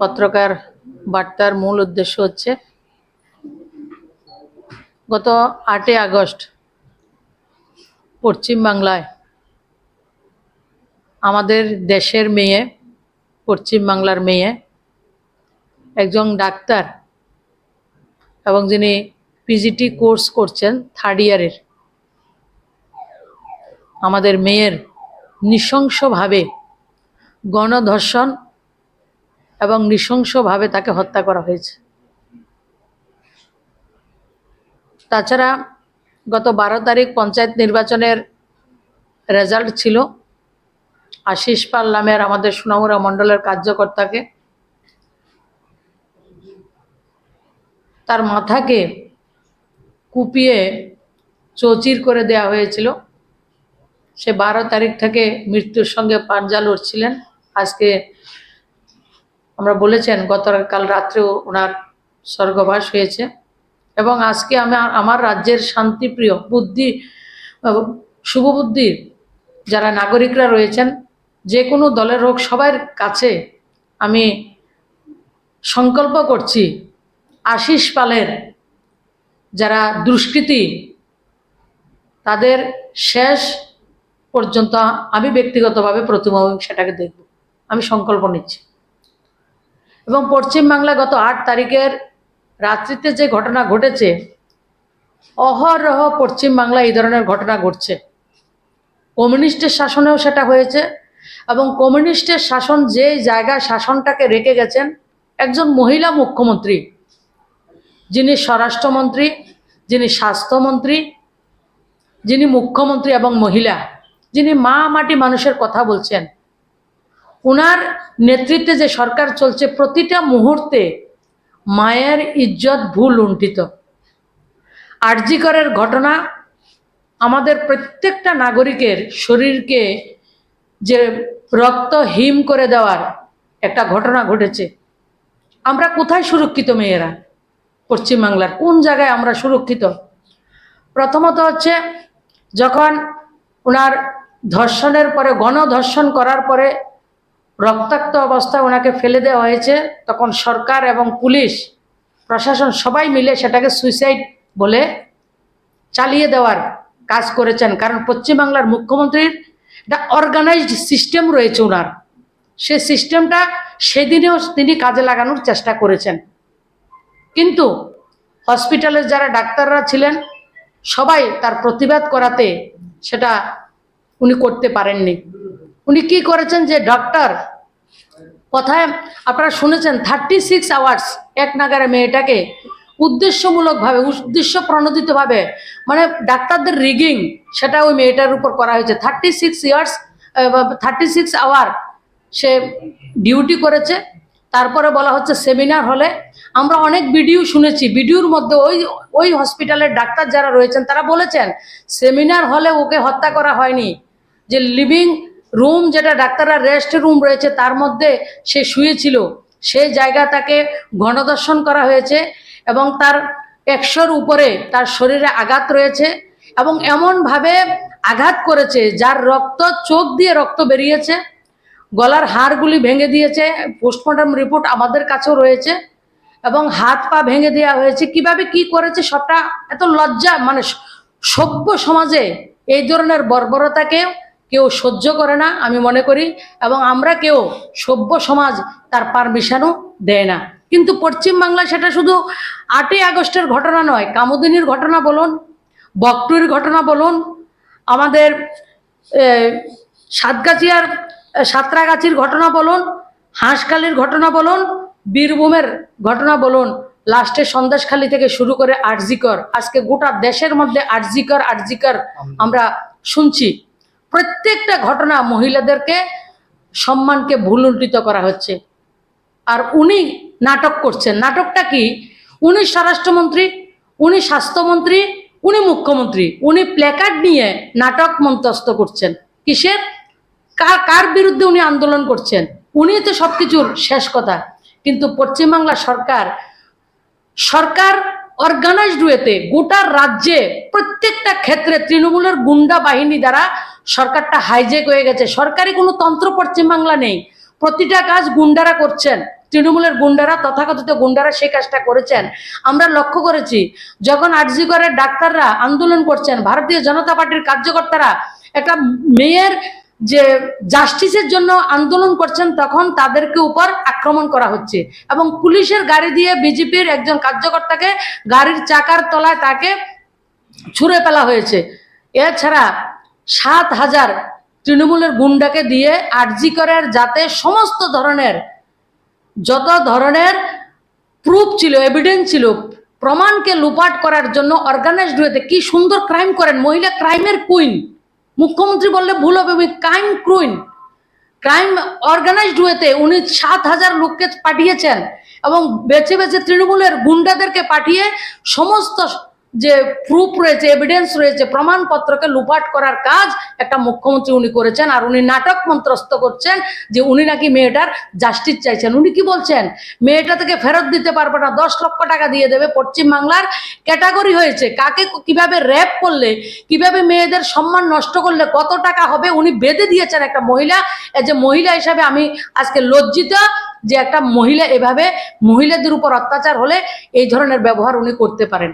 পত্রকার বার্তার মূল উদ্দেশ্য হচ্ছে গত আটই আগস্ট পশ্চিম বাংলায় আমাদের দেশের মেয়ে, পশ্চিম বাংলার মেয়ে, একজন ডাক্তার এবং যিনি পিজিটি কোর্স করছেন থার্ড ইয়ারের আমাদের মেয়ের নৃশংসভাবে গণধর্ষণ এবং নৃশংসভাবে তাকে হত্যা করা হয়েছে। তাছাড়া গত বারো তারিখ পঞ্চায়েত নির্বাচনের রেজাল্ট ছিল। আশিস পাল নামের আমাদের সোনামুড়া মণ্ডলের কার্যকর্তাকে। তার মাথাকে কুপিয়ে চৌচির করে দেয়া হয়েছিল। সে বারো তারিখ থেকে মৃত্যুর সঙ্গে পাঞ্জা লড়ছিলেন। আজকে আমরা বলেছেন গতকাল রাত্রেও ওনার স্বর্গবাস হয়েছে। এবং আজকে আমি আমার রাজ্যের শান্তিপ্রিয়, বুদ্ধি শুভবুদ্ধির যারা নাগরিকরা রয়েছেন, যে কোনো দলের হোক, সবার কাছে আমি সংকল্প করছি আশিস পালের যারা দুষ্কৃতী, তাদের শেষ পর্যন্ত আমি ব্যক্তিগতভাবে প্রতিমা সেটাকে দেখব। আমি সংকল্প নিচ্ছি। এবং পশ্চিমবাংলা গত আট তারিখের রাত্রিতে যে ঘটনা ঘটেছে, অহরহ পশ্চিমবাংলা এই ধরনের ঘটনা ঘটছে। কমিউনিস্টের শাসনেও সেটা হয়েছে এবং কমিউনিস্টের শাসন যে জায়গায় শাসনটাকে রেখে গেছেন, একজন মহিলা মুখ্যমন্ত্রী, যিনি স্বরাষ্ট্রমন্ত্রী, যিনি স্বাস্থ্যমন্ত্রী, যিনি মুখ্যমন্ত্রী এবং মহিলা, যিনি মা মাটি মানুষের কথা বলছেন ওনার নেতৃত্বে যে সরকার চলছে, প্রতিটা মুহূর্তে মায়ের ইজ্জত ভুল লুণ্ঠিত। আরজিকরের ঘটনা আমাদের প্রত্যেকটা নাগরিকের শরীরকে যে রক্ত হিম করে দেওয়ার একটা ঘটনা ঘটেছে। আমরা কোথায় সুরক্ষিত মেয়েরা? পশ্চিমবাংলার কোন জায়গায় আমরা সুরক্ষিত? প্রথমত হচ্ছে, যখন ওনার ধর্ষণের পরে, গণধর্ষণ করার পরে রক্তাক্ত অবস্থায় ওনাকে ফেলে দেওয়া হয়েছে, তখন সরকার এবং পুলিশ, প্রশাসন সবাই মিলে সেটাকে সুইসাইড বলে চালিয়ে দেওয়ার কাজ করেছেন। কারণ পশ্চিমবাংলার মুখ্যমন্ত্রীর একটা অর্গানাইজড সিস্টেম রয়েছে ওনার। সে সিস্টেমটা সেদিনেও তিনি কাজে লাগানোর চেষ্টা করেছেন। কিন্তু হসপিটালের যারা ডাক্তাররা ছিলেন, সবাই তার প্রতিবাদ করাতে সেটা উনি করতে পারেননি। উনি কি করেছেন যে ডক্টর কথায় আপনারা শুনেছেন থার্টি সিক্স আওয়ার্স এক নাগারে মেয়েটাকে উদ্দেশ্যমূলকভাবে উদ্দেশ্য প্রণোদিতভাবে মানে ডাক্তারদের রিগিং সেটা ওই মেয়েটার উপর করা হয়েছে। Thirty six years thirty six hour সে ডিউটি করেছে। তারপরে বলা হচ্ছে সেমিনার হলে। আমরা অনেক ভিডিও শুনেছি। ভিডিওর মধ্যে ওই ওই হসপিটালের ডাক্তার যারা রয়েছেন, তারা বলেছেন সেমিনার হলে ওকে হত্যা করা হয়নি। যে লিভিং রুম যেটা ডাক্তাররা রেস্ট রুম রয়েছে, তার মধ্যে সে শুয়েছিল। সেই জায়গা তাকে গণদর্শন করা হয়েছে এবং তার একশোর উপরে তার শরীরে আঘাত রয়েছে এবং এমনভাবে আঘাত করেছে যার রক্ত, চোখ দিয়ে রক্ত বেরিয়েছে, গলার হাড়গুলি ভেঙে দিয়েছে পোস্টমর্টম রিপোর্ট আমাদের কাছেও রয়েছে এবং হাত পা ভেঙে দেওয়া হয়েছে। কীভাবে কি করেছে সবটা এত লজ্জা মানে সভ্য সমাজে এই ধরনের বর্বরতাকে কেউ সহ্য করে না আমি মনে করি এবং আমরা কেউ সভ্য সমাজ তার পারমিশনও দেয় না। কিন্তু পশ্চিমবাংলায় সেটা শুধু আটই আগস্টের ঘটনা নয় কামুদিনীর ঘটনা বলুন বকটুর ঘটনা বলুন আমাদের সাতগাছিয়ার সাঁতরাগাছির ঘটনা বলুন হাঁসখালির ঘটনা বলুন বীরভূমের ঘটনা বলুন লাস্টে সন্দেশখালি থেকে শুরু করে আরজিকর আজকে গোটা দেশের মধ্যে আরজিকর আরজিকর আমরা শুনছি। প্রত্যেকটা ঘটনা মহিলাদেরকে সম্মানকে ভুলুণ্ঠিত করা হচ্ছে। আর উনি নাটক করছেন। নাটকটা কি? উনি স্বরাষ্ট্রমন্ত্রী, উনি স্বাস্থ্যমন্ত্রী, উনি মুখ্যমন্ত্রী, উনি প্ল্যাকার্ড নিয়ে নাটক মন্তস্থ করছেন। কিসের? কার কার বিরুদ্ধে উনি আন্দোলন করছেন? উনি তো সব কিছুর শেষ কথা। কিন্তু পশ্চিমবাংলা সরকার সরকার অর্গানাইজড ওয়েতে গোটা রাজ্যে প্রত্যেকটা ক্ষেত্রে তৃণমূলের গুন্ডা বাহিনী দ্বারা সরকারটা হাইজেক হয়ে গেছে। সরকারি কোনো তন্ত্র পশ্চিমবাংলা নেই। প্রতিটা কাজ গুন্ডারা করছেন। তৃণমূলের গুন্ডারা, তথাকথিত গুন্ডারা সেই কাজটা করেছেন। আমরা লক্ষ্য করেছি, যখন আরজিগড়ের ডাক্তাররা আন্দোলন করছেন, ভারতীয় জনতা পার্টির কার্যকর্তারা একটা মেয়ের যে জাস্টিসের জন্য আন্দোলন করছেন, তখন তাদেরকে উপর আক্রমণ করা হচ্ছে এবং পুলিশের গাড়ি দিয়ে বিজেপির একজন কার্যকর্তাকে গাড়ির চাকার তলায় তাকে ছুঁড়ে ফেলা হয়েছে। এছাড়া সাত হাজার তৃণমূলের গুন্ডাকে দিয়ে আরজি করার যাতে সমস্ত ধরনের, যত ধরনের প্রুফ ছিল এভিডেন্স ছিল, প্রমাণকে লুপাট করার জন্য অর্গানাইজড হয়েতে কি সুন্দর ক্রাইম করেন। মহিলা ক্রাইমের কুইন মুখ্যমন্ত্রী বললে ভুল হবে ক্রাইম কুইন ক্রাইম অর্গানাইজড ওয়েতে উনি সাত হাজার লোককে পাঠিয়েছেন এবং বেছে বেছে তৃণমূলের গুন্ডাদেরকে পাঠিয়ে সমস্ত যে প্রুফ রয়েছে এভিডেন্স রয়েছে, প্রমাণপত্রকে লুপাট করার কাজ একটা মুখ্যমন্ত্রী উনি করেছেন আর উনি নাটক মন্ত্রস্থ করছেন যে উনি নাকি মেয়েটার জাস্টিস চাইছেন। উনি কি বলছেন? মেয়েটা থেকে ফেরত দিতে পারবে না, দশ লক্ষ টাকা দিয়ে দেবে। পশ্চিমবাংলার ক্যাটাগরি হয়েছে, কাকে কীভাবে র্যাপ করলে, কীভাবে মেয়েদের সম্মান নষ্ট করলে, কত টাকা হবে? উনি বেঁধে দিয়েছেন একটা মহিলা। যে মহিলা হিসাবে আমি আজকে লজ্জিত যে একটা মহিলা এভাবে মহিলাদের উপর অত্যাচার হলে এই ধরনের ব্যবহার উনি করতে পারেন।